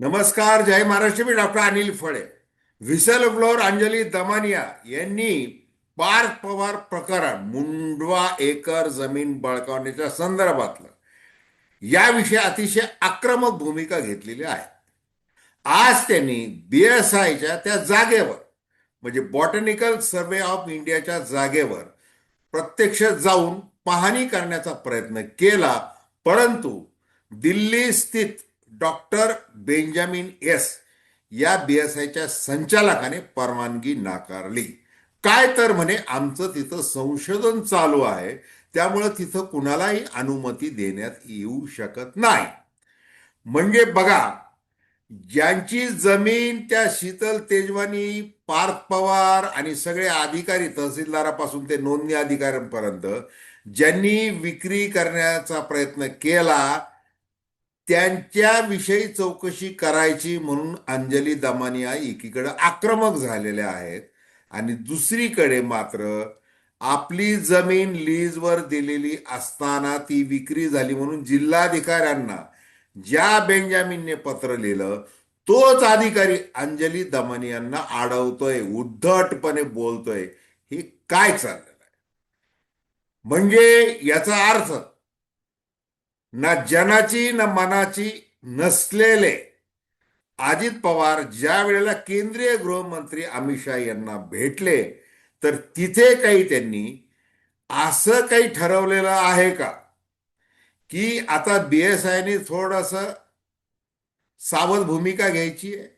नमस्कार जय महाराष्ट्र. मी doctor Anil Phale. Whistle blower Anjali Damania यांनी पार्थ पवार प्रकरण मुंडवा एकर जमीन बळकावण्याच्या संदर्भातलं याविषयी अतिशय आक्रमक भूमिका घेतलेली आहे. आज त्यांनी बीएसआयच्या त्या जागेवर म्हणजे बॉटनिकल सर्वे ऑफ इंडियाच्या जागेवर प्रत्यक्ष जाऊन पाहणी करण्याचा प्रयत्न केला परंतु दिल्ली स्थित डॉक्टर बेंजामिन एस या बीएसआयच्या संचालकाने परवानगी नाकारली. काय तर म्हणे आमचं तिथं संशोधन चालू आहे त्यामुळं तिथं कुणालाही अनुमती देण्यात येऊ शकत नाही. म्हणजे बघा ज्यांची जमीन त्या शीतल तेजवानी पार्थ पवार आणि सगळे अधिकारी तहसीलदारापासून ते नोंदणी अधिकाऱ्यांपर्यंत ज्यांनी विक्री करण्याचा प्रयत्न केला त्यांच्याविषयी चौकशी करायची म्हणून अंजली दमानिया एकीकडे आक्रमक झालेल्या आहेत आणि दुसरीकडे मात्र आपली जमीन लीजवर दिलेली असताना ती विक्री झाली म्हणून जिल्हाधिकाऱ्यांना ज्या बेंजामिनने पत्र लिहिलं तोच अधिकारी अंजली दमानियांना अडवतोय उद्धटपणे बोलतोय. हे काय चाललेलं आहे? म्हणजे याचा अर्थ ना जनाची ना मनाची नसलेले. अजित पवार ज्या वेळेला केंद्रीय गृहमंत्री अमित शहा यांना भेटले तर तिथे काही त्यांनी असं काही ठरवलेलं आहे का? की आता बीएसआयने थोडस सावध भूमिका घ्यायची आहे?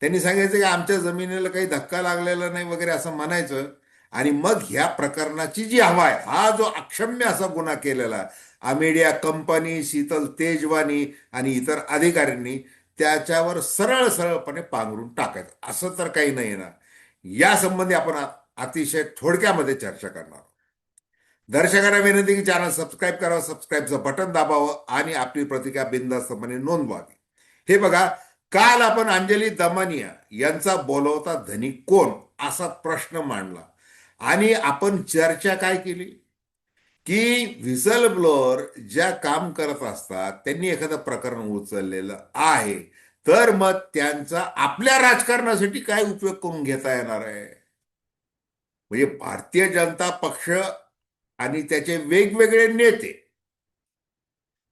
त्यांनी सांगायचं की आमच्या जमिनीला काही धक्का लागलेला नाही वगैरे असं म्हणायचं. आणि मग ह्या प्रकरणाची जी हवा आहे हा जो अक्षम्य असा गुन्हा केलेला अमेडिया कंपनी शीतल तेजवानी आणि इतर अधिकाऱ्यांनी त्याच्यावर सरळ सरळपणे पांघरून टाकायचं. असं तर काही नाही ना. या संबंधी आपण अतिशय थोडक्यामध्ये चर्चा करणार दर्शकांना विनंती की चॅनल सबस्क्राईब करावं सबस्क्राईबचं बटन दाबावं आणि आपली प्रतिक्रिया बिंदास्तपणे नोंदवावी. हे बघा काल आपण अंजली दमानिया यांचा बोलवता धनी कोण असा प्रश्न मांडला. आणि आपण चर्चा काय केली? की व्हिसल ब्लोअर ज्या काम करत असतात त्यांनी एखादं प्रकरण उचललेलं आहे तर मग त्यांचा आपल्या राजकारणासाठी काय उपयोग करून घेता येणार आहे? म्हणजे भारतीय जनता पक्ष आणि त्याचे वेगवेगळे नेते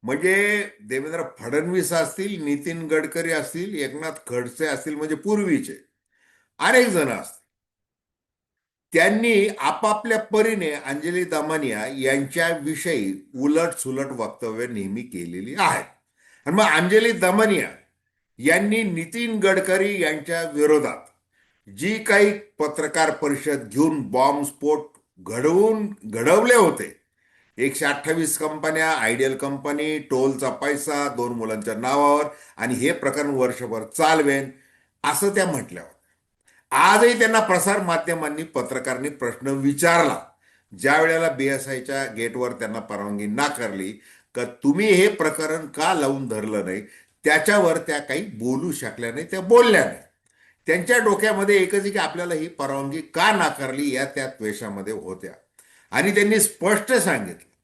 म्हणजे देवेंद्र फडणवीस असतील नितीन गडकरी असतील एकनाथ खडसे असतील म्हणजे पूर्वीचे अनेक जण असतील. त्यांनी आपापल्या परीने अंजली दमानिया यांच्याविषयी उलट सुलट वक्तव्य नेहमी केलेली आहेत आणि मग अंजली दमनिया यांनी नितीन गडकरी यांच्या विरोधात जी काही पत्रकार परिषद घेऊन बॉम्बस्फोट घडवून घडवले होते एकशे अठ्ठावीस कंपन्या आयडियल कंपनी टोलचा पैसा दोन मुलांच्या नावावर आणि हे प्रकरण वर्षभर चालवेन असं त्या म्हटल्या होत्या. आजही त्यांना प्रसार माध्यमांनी पत्रकारांनी प्रश्न विचारला. ज्या वेळेला बीएसआयच्या गेटवर त्यांना परवानगी नाकारली का तुम्ही हे प्रकरण का लावून धरलं नाही? त्याच्यावर त्या काही बोलू शकल्या नाही त्या बोलल्या नाही. त्यांच्या डोक्यामध्ये एकच आहे की आपल्याला ही परवानगी का नाकारली या त्या द्वेषामध्ये होत्या. आणि त्यांनी स्पष्ट सांगितलं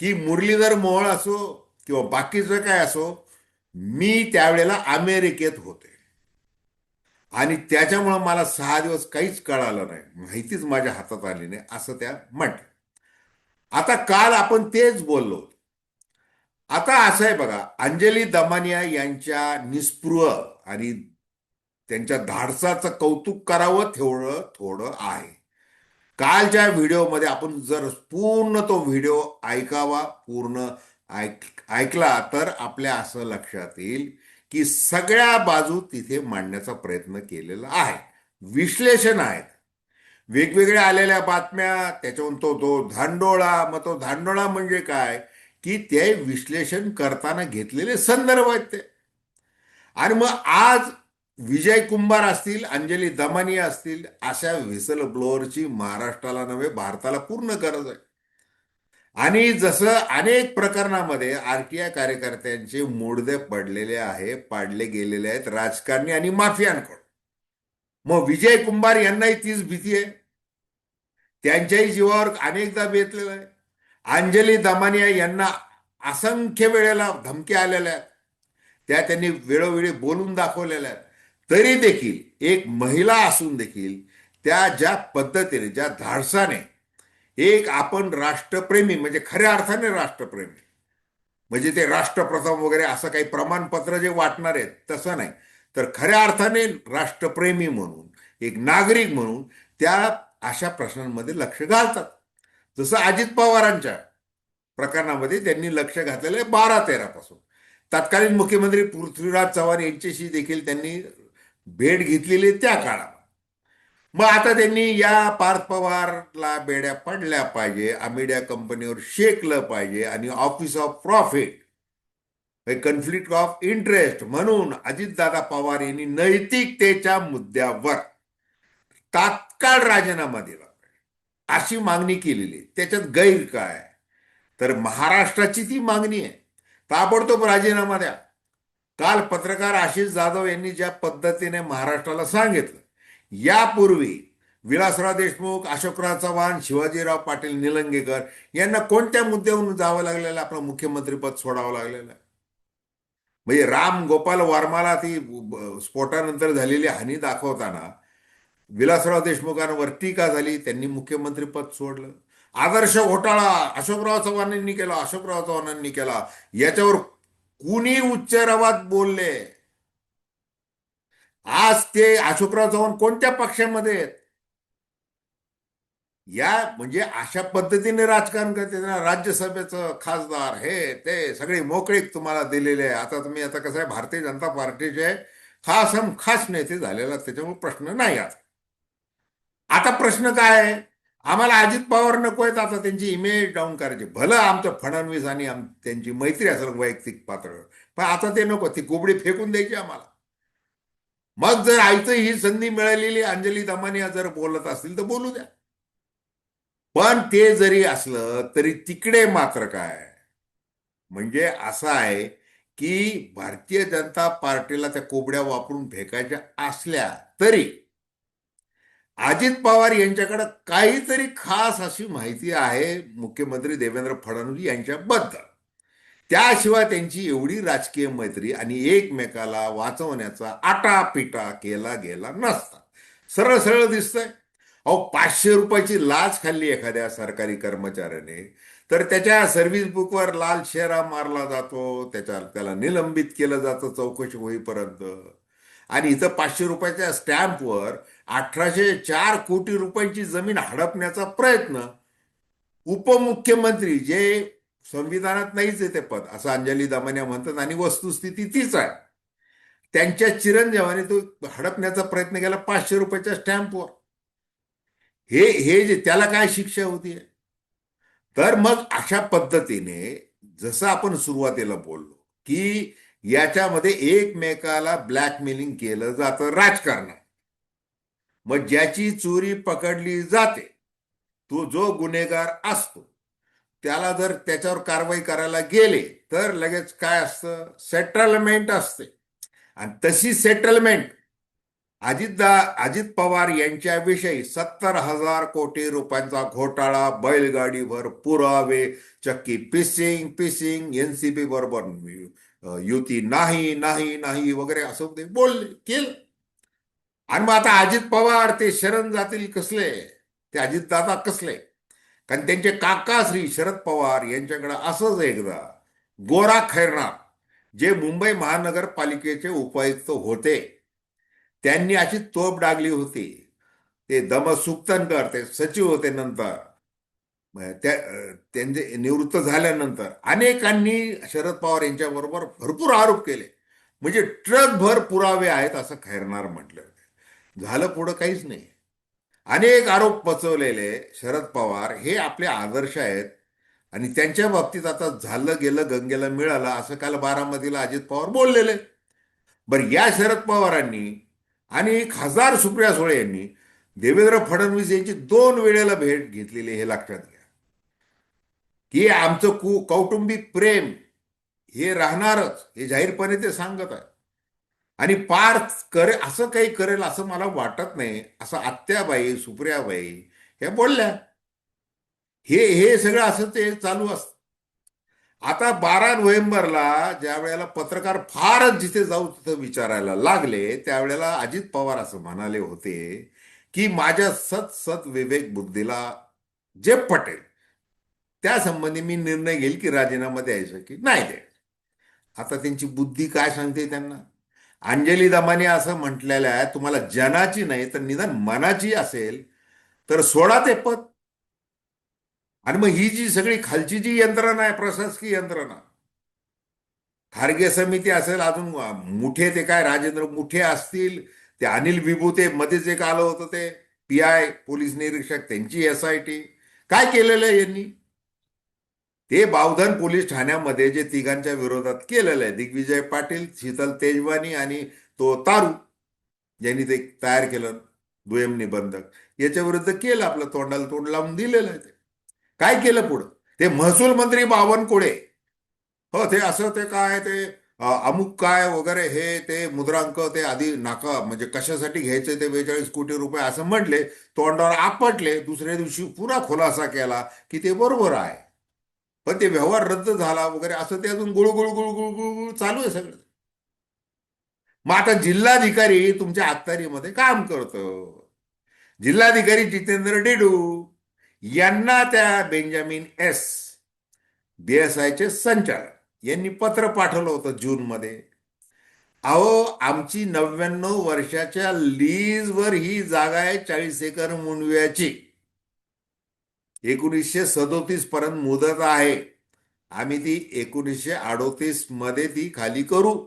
की मुरलीधर मोहोळ असो किंवा बाकीचं काय असो मी त्यावेळेला अमेरिकेत होते. आणि त्याच्यामुळं मला सहा दिवस काहीच कळालं नाही. माहितीच माझ्या हातात आली नाही असं त्या म्हटलं आता काल आपण तेच बोललो आता असं आहे बघा अंजली दमानिया यांच्या निस्पृह आणि त्यांच्या धाडसाचं कौतुक करावं तेवढं थोडं आहे. कालच्या व्हिडिओमध्ये आपण जर पूर्ण तो व्हिडिओ ऐकावा पूर्ण ऐक ऐकला तर आपल्या असं लक्षात येईल की सगळ्या बाजू तिथे मांडण्याचा प्रयत्न केलेला आहे. विश्लेषण आहेत. वेगवेगळ्या आलेल्या बातम्या त्याच्यावरून तो तो धांडोळा मग तो धांडोळा म्हणजे काय? की ते विश्लेषण करताना घेतलेले संदर्भ आहेत ते. आणि मग आज विजय कुंभार असतील अंजली दमानी असतील अशा व्हिसल ब्लोअरची महाराष्ट्राला नव्हे भारताला पूर्ण गरज आहे. आणि जसं अनेक प्रकरणामध्ये आरटीआय कार्यकर्त्यांचे मोडदे पडलेले आहे पाडले गेलेले आहेत राजकारणी आणि माफियांकडून. मग विजय कुंभार यांनाही तीच भीती आहे. त्यांच्याही जीवावर अनेकदा बेतलेलं आहे अंजली दमानिया यांना असंख्य वेळेला धमक्या आलेल्या आहेत. त्या त्यांनी वेळोवेळी बोलून दाखवलेल्या आहेत. तरी देखील एक महिला असून देखील त्या ज्या पद्धतीने ज्या धाडसाने एक आपण राष्ट्रप्रेमी म्हणजे खऱ्या अर्थाने राष्ट्रप्रेमी. म्हणजे ते राष्ट्रप्रथम वगैरे असं काही प्रमाणपत्र जे वाटणार आहेत तसं नाही. तर खऱ्या अर्थाने राष्ट्रप्रेमी म्हणून एक नागरिक म्हणून त्या अशा प्रश्नांमध्ये लक्ष घालतात. जसं अजित पवारांच्या प्रकरणामध्ये त्यांनी लक्ष घातलेलं आहे बारा तेरापासून. तत्कालीन मुख्यमंत्री पृथ्वीराज चव्हाण यांच्याशी देखील त्यांनी भेट घेतलेली आहे त्या काळात मग आता त्यांनी या पार्थ पवारला बेड्या पडल्या पाहिजे अमिडिया कंपनीवर शेकलं पाहिजे आणि office of profit conflict of interest म्हणून अजितदादा पवार यांनी नैतिकतेच्या मुद्द्यावर तात्काळ राजीनामा दिला पाहिजे. अशी मागणी केलेली त्याच्यात गैर काय? तर महाराष्ट्राची ती मागणी आहे. ताबडतोब राजीनामा द्या. काल पत्रकार आशिष जाधव यांनी ज्या पद्धतीने महाराष्ट्राला सांगितलं यापूर्वी विलासराव देशमुख अशोकराव चव्हाण शिवाजीराव पाटील निलंगेकर यांना कोणत्या मुद्द्यावरून जावं लागलेलं आपलं मुख्यमंत्रीपद सोडावं लागलेलं आहे? म्हणजे राम गोपाल वर्माला ती स्फोटानंतर झालेली हानी दाखवताना विलासराव देशमुखांवर टीका झाली? त्यांनी मुख्यमंत्रीपद सोडलं. आदर्श घोटाळा अशोकराव चव्हाणांनी केला अशोकराव चव्हाणांनी केला. याच्यावर कुणी उच्च रवात बोलले? आज ते अशोकराव चव्हाण कोणत्या पक्षामध्ये आहेत? या म्हणजे अशा पद्धतीने राजकारण करते ना राज्यसभेचं खासदार हे ते सगळे मोकळीक तुम्हाला दिलेले आहे. आता तुम्ही आता कसं आहे भारतीय जनता पार्टीचे खास हम खास नेते झालेला त्याच्यामुळे प्रश्न नाही आता आता प्रश्न काय आहे? आम्हाला अजित पवार नको आहेत आता त्यांची इमेज डाऊन करायची. भलं आमचं फडणवीस आणि आम त्यांची मैत्री असेल वैयक्तिक पातळीवर. पण आता ते नको ती कोबडी फेकून द्यायची आम्हाला. मग जर आईचं ही संधी मिळालेली अंजली दमानिया जर बोलत असतील तर बोलू द्या. पण ते जरी असलं तरी तिकडे मात्र काय? म्हणजे असं आहे की भारतीय जनता पार्टीला त्या कोबड्या वापरून फेकायच्या असल्या तरी अजित पवार यांच्याकडे काहीतरी खास अशी माहिती आहे मुख्यमंत्री देवेंद्र फडणवीस यांच्याबद्दल. त्याशिवाय त्यांची एवढी राजकीय मैत्री आणि एकमेकाला वाचवण्याचा आटापिटा केला गेला नसता. सरळ सरळ दिसतंय. अहो पाचशे रुपयाची लाच खाल्ली एखाद्या सरकारी कर्मचाऱ्याने. तर त्याच्या सर्व्हिस बुकवर लाल शेरा मारला जातो. त्याच्या त्याला निलंबित केलं जातं चौकशी होईपर्यंत. आणि इथं पाचशे रुपयाच्या स्टॅम्पवर अठराशे चार कोटी रुपयांची जमीन हडपण्याचा प्रयत्न उपमुख्यमंत्री जे संविधानात नाहीच आहे ते पद. असं अंजली दामान्या म्हणतात आणि वस्तुस्थिती तीच आहे. त्यांच्या चिरंजीवाने तो हडपण्याचा प्रयत्न केला पाचशे रुपयाच्या स्टॅम्पवर. हे हे जे त्याला काय शिक्षा होती? तर मग अशा पद्धतीने जसं आपण सुरुवातीला बोललो की याच्यामध्ये एकमेकाला ब्लॅकमेलिंग केलं जातं राजकारणात. मग ज्याची चोरी पकडली जाते तो जो गुन्हेगार असतो त्याला जर त्याच्यावर कारवाई करायला गेले तर लगेच काय असतं? सेटलमेंट असते. आणि तशी सेटलमेंट अजितदा अजित पवार यांच्याविषयी सत्तर हजार कोटी रुपयांचा घोटाळा बैलगाडीवर पुरावे चक्की पिसिंग पिसिंग एनसीपी बरोबर युती नाही नाही नाही वगैरे असं ते बोलले केलं. आणि मग आता अजित पवार ते शरण जातील कसले? ते अजितदादा कसले? कारण त्यांचे काका श्री शरद पवार यांच्याकडे असंच एकदा गोरा खैरनाथ जे मुंबई महानगरपालिकेचे उपायुक्त होते त्यांनी अशी तोप डागली होती. ते दम सुक्तनकर ते सचिव होते नंतर. त्या त्यांचे निवृत्त झाल्यानंतर अनेकांनी शरद पवार यांच्याबरोबर भरपूर आरोप केले. म्हणजे ट्रकभर पुरावे आहेत असं खैरनार म्हटलं. झालं पुढं काहीच नाही. अनेक आरोप पचवलेले शरद पवार हे आपले आदर्श आहेत. आणि त्यांच्या बाबतीत आता झालं गेलं गंगेला मिळालं असं काल बारामतीला अजित पवार बोललेले. बरं या शरद पवारांनी आणि खासदार सुप्रिया सुळे यांनी देवेंद्र फडणवीस यांची दोन वेळेला भेट घेतलेली हे लक्षात घ्या. की आमचं कु कौटुंबिक प्रेम हे राहणारच हे जाहीरपणे ते सांगत आहे आणि पार करे असं काही करेल असं मला वाटत नाही. असं आत्याबाई सुप्रियाबाई हे बोलल्या. हे हे सगळं असं ते चालू असत आता बारा नोव्हेंबरला ज्या वेळेला पत्रकार फारच जिथे जाऊ तिथं विचारायला लागले त्यावेळेला अजित पवार असं म्हणाले होते की माझ्या सत सत विवेक बुद्धीला जे पटेल त्या संबंधी मी निर्णय घेईल की राजीनामा द्यायचा की नाही द्यायचा. आता त्यांची बुद्धी काय सांगते त्यांना? अंजली दमाने असं म्हटलेलं आहे तुम्हाला जनाची नाही तर निदान मनाची असेल तर सोडा ते पद. आणि मग ही जी सगळी खालची जी यंत्रणा आहे प्रशासकीय यंत्रणा खारगे समिती असेल अजून मुठे ते काय राजेंद्र मुठे असतील ते अनिल विभूते मध्येच एक आलं होतं ते पी आय पोलीस निरीक्षक त्यांची एस आय टी काय केलेलं आहे यांनी? हे बावधन पोलीस ठाण्यामध्ये जे तिघांच्या विरोधात केलेलं आहे दिग्विजय पाटील शीतल तेजवानी आणि तो तारू यांनी ते तयार केलं दुय्यम निबंधक. याच्या विरुद्ध केलं आपलं तोंडाला तोंड लावून दिलेलं आहे ते. काय केलं पुढं? ते महसूल मंत्री बावनकुळे हो ते असं ते काय ते अमुक काय वगैरे हे ते मुद्रांक ते आधी नाका म्हणजे कशासाठी घ्यायचे ते बेचाळीस कोटी रुपये असं म्हटले तोंडावर आपटले दुसऱ्या दिवशी पुरा खुलासा केला की ते बरोबर आहे. पण ते व्यवहार रद्द झाला वगैरे असं ते अजून गुळगुळ गुळगुळ गुळगुळ चालू आहे सगळं. मग आता जिल्हाधिकारी तुमच्या अखत्यारीमध्ये काम करतो. जिल्हाधिकारी जितेंद्र डेडू यांना त्या बेंजामिन एस बीएसआयचे संचालक यांनी पत्र पाठवलं होतं जूनमध्ये. अहो आमची नव्याण्णव वर्षाच्या लीजवर ही जागा आहे चाळीस एकर मुंडव्याची. एकोणीसशे सदोतीस पर्यंत मुदत आहे. आम्ही ती एकोणीसशे अडोतीसमध्ये ती खाली करू.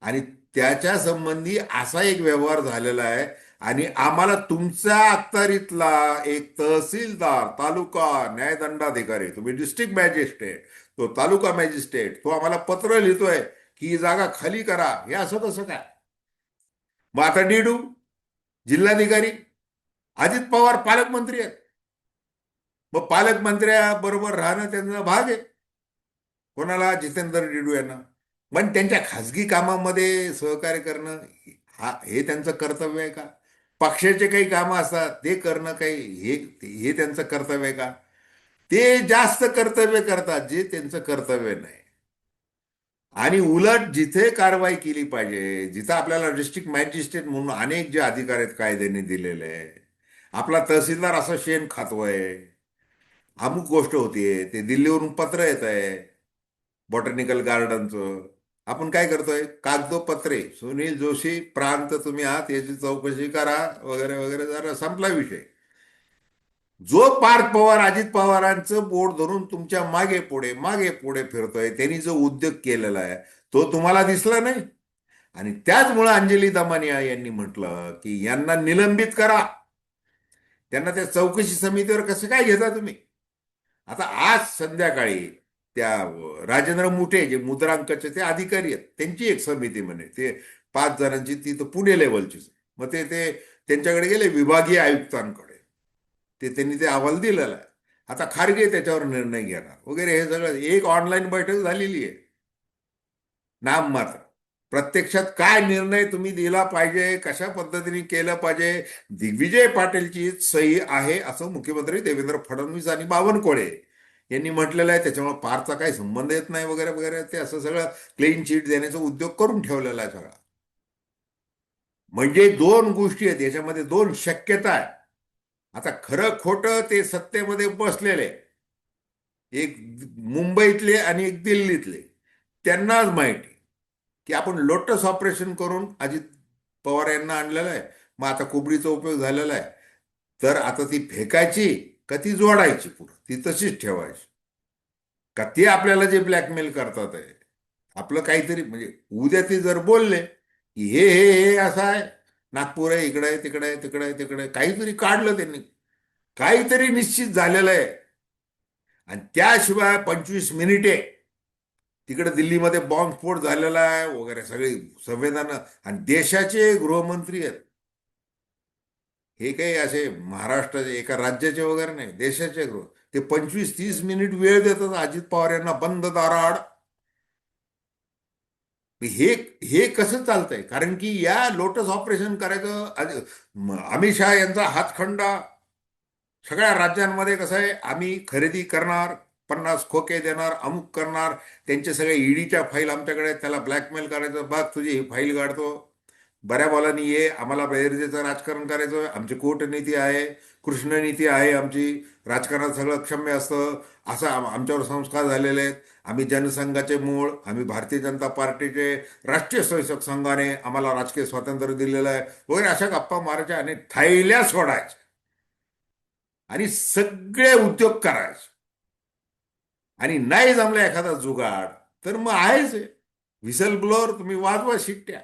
आणि त्याच्या संबंधी असा एक व्यवहार झालेला आहे. आणि आम्हाला तुमच्या अखत्यारीतला एक तहसीलदार तालुका न्यायदंडाधिकारी तुम्ही डिस्ट्रिक्ट मॅजिस्ट्रेट तो तालुका मॅजिस्ट्रेट तो आम्हाला पत्र लिहितोय की ही जागा खाली करा. हे असं कसं काय? मग आता डीडू जिल्हाधिकारी अजित पवार पालकमंत्री आहेत. मग पालकमंत्र्याबरोबर राहणं त्यांचा भाग आहे. कोणाला? जितेंद्र डेडू यांना. पण त्यांच्या खासगी कामामध्ये सहकार्य करणं हा हे त्यांचं कर्तव्य आहे का? पक्षाचे काही कामं असतात ते करणं काही हे हे त्यांचं कर्तव्य आहे का? ते जास्त कर्तव्य करतात जे त्यांचं कर्तव्य नाही. आणि उलट जिथे कारवाई केली पाहिजे जिथं आपल्याला डिस्ट्रिक्ट मॅजिस्ट्रेट म्हणून अनेक जे अधिकार आहेत कायद्याने दिलेले आहे आपला तहसीलदार असं शेण खातोय. अमुक गोष्ट होतीये ते दिल्लीवरून पत्र येत आहे. बॉटनिकल गार्डनचं आपण काय करतोय? कागदोपत्रे सुनील जोशी प्रांत तुम्ही आहात याची चौकशी करा वगैरे वगैरे. जरा संपला विषय. जो पार्थ पवार अजित पवारांचं बोट धरून तुमच्या मागे पुढे मागे पुढे फिरतोय त्यांनी जो उद्योग केलेला आहे तो तुम्हाला दिसला नाही? आणि त्याचमुळे अंजली दमानिया यांनी म्हटलं की यांना निलंबित करा. त्यांना त्या चौकशी समितीवर कसं काय घेता तुम्ही? आता आज संध्याकाळी त्या राजेंद्र मुठे जे मुद्रांकाचे ते अधिकारी आहेत त्यांची एक समिती म्हणे. ते पाच जणांची ती तर पुणे लेवलचीच मग ते ते त्यांच्याकडे गेले विभागीय आयुक्तांकडे. ते त्यांनी ते अहवाल दिलेला आहे. आता खारगे त्याच्यावर निर्णय घेणार. वगैरे हे सगळं एक ऑनलाईन बैठक झालेली आहे. नाम मात्र. प्रत्यक्षात काय निर्णय तुम्ही दिला पाहिजे? कशा पद्धतीने केलं पाहिजे? दिग्विजय पाटीलची सही आहे असं मुख्यमंत्री देवेंद्र फडणवीस आणि बावनकुळे यांनी म्हटलेलं आहे. त्याच्यामुळे पारचा काही संबंध येत नाही वगैरे वगैरे. ते असं सगळं क्लीन चिट देण्याचा उद्योग करून ठेवलेला आहे सगळा. म्हणजे दोन गोष्टी आहेत. याच्यामध्ये दोन शक्यता आहे आता खरं खोटं ते सत्तेमध्ये बसलेले. एक मुंबईतले आणि एक दिल्लीतले. त्यांनाच माहिती. की आपण लोटस ऑपरेशन करून अजित पवार यांना आणलेलं आहे. मग आता कुबडीचा उपयोग झालेला आहे. तर आता ती फेकायची का ती जोडायची पुढं? ती तशीच ठेवायची. का ते आपल्याला जे ब्लॅकमेल करतात आहे. आपलं काहीतरी म्हणजे उद्या ते जर बोलले की हे हे हे असं आहे. नागपूर आहे इकडे आहे तिकडे आहे तिकडे आहे तिकडे आहे. काहीतरी काढलं त्यांनी. काहीतरी निश्चित झालेलं आहे. आणि त्याशिवाय पंचवीस मिनिटे तिकडे दिल्लीमध्ये बॉम्बस्फोट झालेला आहे वगैरे सगळी संवेदना. आणि देशाचे गृहमंत्री आहेत. हे काही असे महाराष्ट्राचे एका राज्याचे वगैरे नाही देशाचे गृह. ते पंचवीस तीस मिनिट वेळ देतात अजित पवार यांना बंद दाराड. हे हे कसं चालतंय? कारण की या लोटस ऑपरेशन करायचं अमित शहा यांचा हातखंडा. सगळ्या राज्यांमध्ये कसं आहे आम्ही खरेदी करणार पन्नास खोके देणार अमुक करणार त्यांचे सगळे ईडीच्या फाईल आमच्याकडे त्याला ब्लॅकमेल करायचं बघ तुझी ही फाईल काढतो. बऱ्या बॉलानी ये आम्हाला बेरजेचं राजकारण करायचं आमची कूटनीती आहे कृष्णनीती आहे आमची राजकारणात सगळं क्षम्य असतं असं आम- आमच्यावर संस्कार झालेले आहेत. आम्ही जनसंघाचे मूळ आम्ही भारतीय जनता पार्टीचे राष्ट्रीय स्वयंसेवक संघाने आम्हाला राजकीय स्वातंत्र्य दिलेलं आहे. वगैरे अशा गप्पा मारायच्या आणि थैल्या सोडायच्या. आणि सगळे उद्योग करायचे. आणि नाही जमला एखादा जुगाड तर मग आहेच व्हिसल ब्लोअर तुम्ही वाजवा शिट्ट्या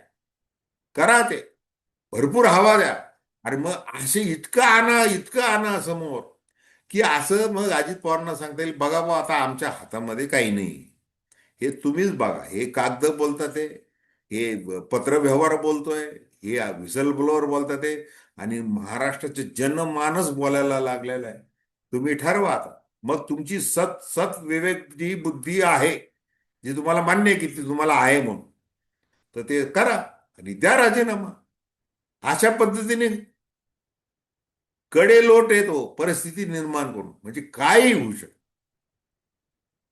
करा ते. भरपूर हवा द्या. आणि मग असे इतकं आणा इतकं आणा समोर की असं मग अजित पवारांना सांगता येईल बघा बा आता आमच्या हातामध्ये काही नाही. हे तुम्हीच बघा. हे कागद बोलतात ते. हे पत्रव्यवहार बोलतोय. हे व्हिसल ब्लोअर बोलतात ते. आणि महाराष्ट्राचे जनमानस बोलायला लागलेलं आहे. तुम्ही ठरवा आता. मग तुमची सत सत विवेक जी बुद्धी आहे जी तुम्हाला मान्य आहे की ती तुम्हाला आहे म्हणून. तर ते करा आणि द्या राजीनामा. अशा पद्धतीने कडे लोट येतो परिस्थिती निर्माण करून. म्हणजे काही होऊ शकत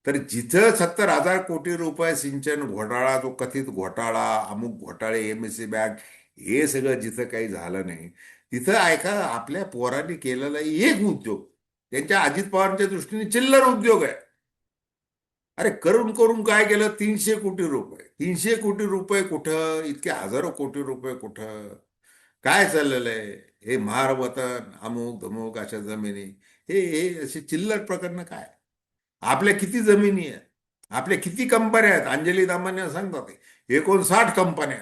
तर जिथं सत्तर हजार कोटी रुपये सिंचन घोटाळा तो कथित घोटाळा अमुक घोटाळे एम एस सी बँक हे सगळं जिथं काही झालं नाही तिथं ऐका आपल्या पोरांनी केलेला एक उद्योग. त्यांच्या अजित पवारांच्या दृष्टीने चिल्लर उद्योग आहे. अरे करून करून काय केलं? तीनशे कोटी रुपये. तीनशे कोटी रुपये कुठं? इतके हजारो कोटी रुपये कुठं? काय चाललेलं आहे? हे महारवतन अमुक धमुक अशा जमिनी. हे हे असे चिल्लर प्रकरण काय? आपल्या किती जमिनी आहेत? आपल्या किती कंपन्या आहेत? अंजली दामान्या सांगतात. ते. एकोणसाठ कंपन्या.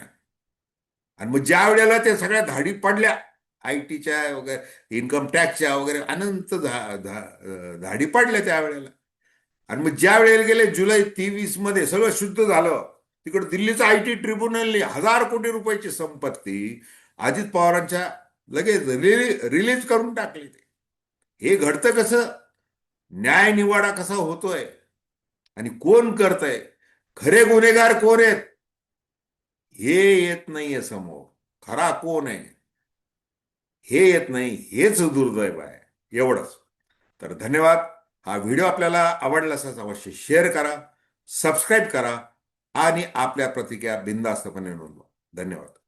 आणि मग ज्या वेळेला त्या सगळ्या धाडी पडल्या आय टीच्या वगैरे इन्कम टॅक्सच्या वगैरे अनंत धा- धा- धाडी पडल्या त्यावेळेला आणि मग ज्या वेळेला गेले जुलै तेवीसमध्ये सगळं शुद्ध झालं तिकडे दिल्लीचं आय टी ट्रिब्युनलनी हजार कोटी रुपयाची संपत्ती अजित पवारांच्या लगेच रिली रिलीज करून टाकली ते. हे घडतं कसं? न्याय निवाडा कसा होतोय? आणि कोण करतंय? खरे गुन्हेगार कोण आहेत? हे येत नाहीये समोर. खरा कोण आहे? हे येत नाही हेच दुर्दैव आहे. एवढंच. तर धन्यवाद. हा व्हिडिओ आपल्याला आवडला असाच अवश्य शेअर करा सबस्क्राईब करा आणि आपल्या प्रतिक्रिया बिंदास्तपणे नोंदवा. धन्यवाद.